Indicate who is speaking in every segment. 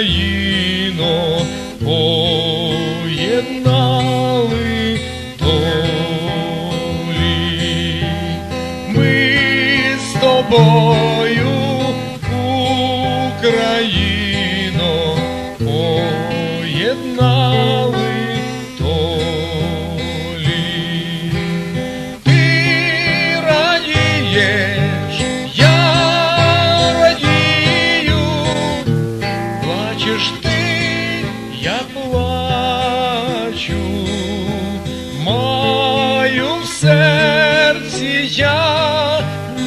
Speaker 1: Україно, поєднали долі. Ми з тобою, Україно, поєднали я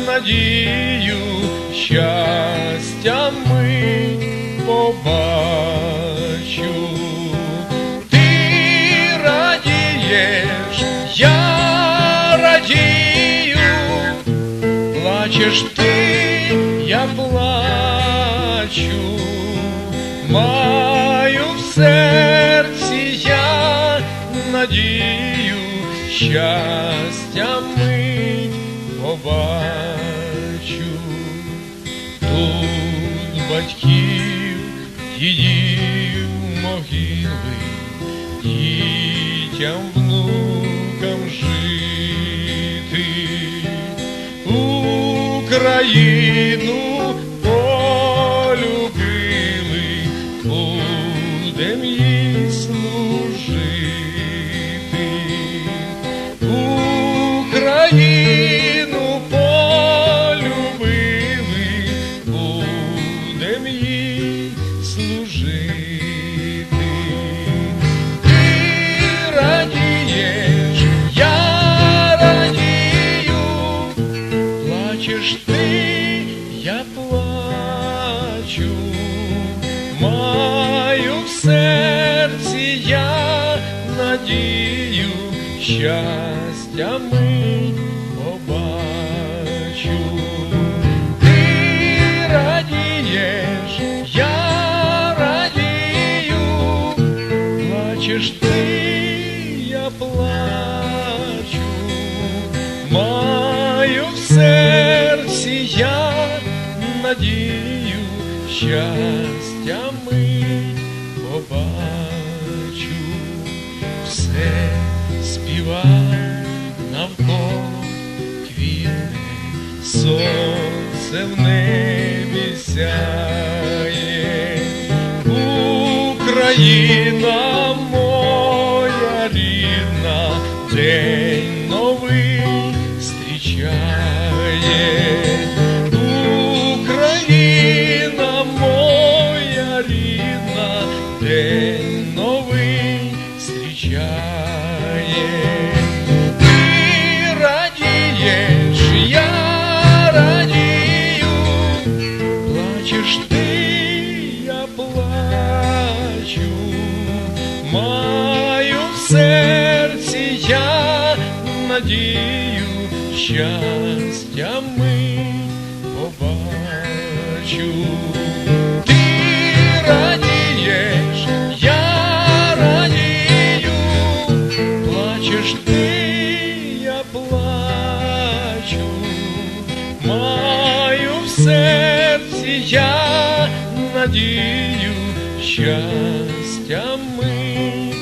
Speaker 1: надію, щастя ми побачу. Ти радієш, я радію, плачеш ти, я плачу, маю в серці я надію, щастя ми побачу. Тут батьків, дідів могили, дітям внукам жити. Україну плачу, маю в серці я надію, щастя ми побачу. Ти радієш, я радію, плачеш ти, я плачу, маю в серці я надію, щастя ми побачу, все співа навколо квітне, сонце в небі сяє, Україна моя рідна, день новий зустрічає. Надію, щастя ми побачу. Ти радієш, я радію, плачеш ти, я плачу, маю в серці я надію, щастя ми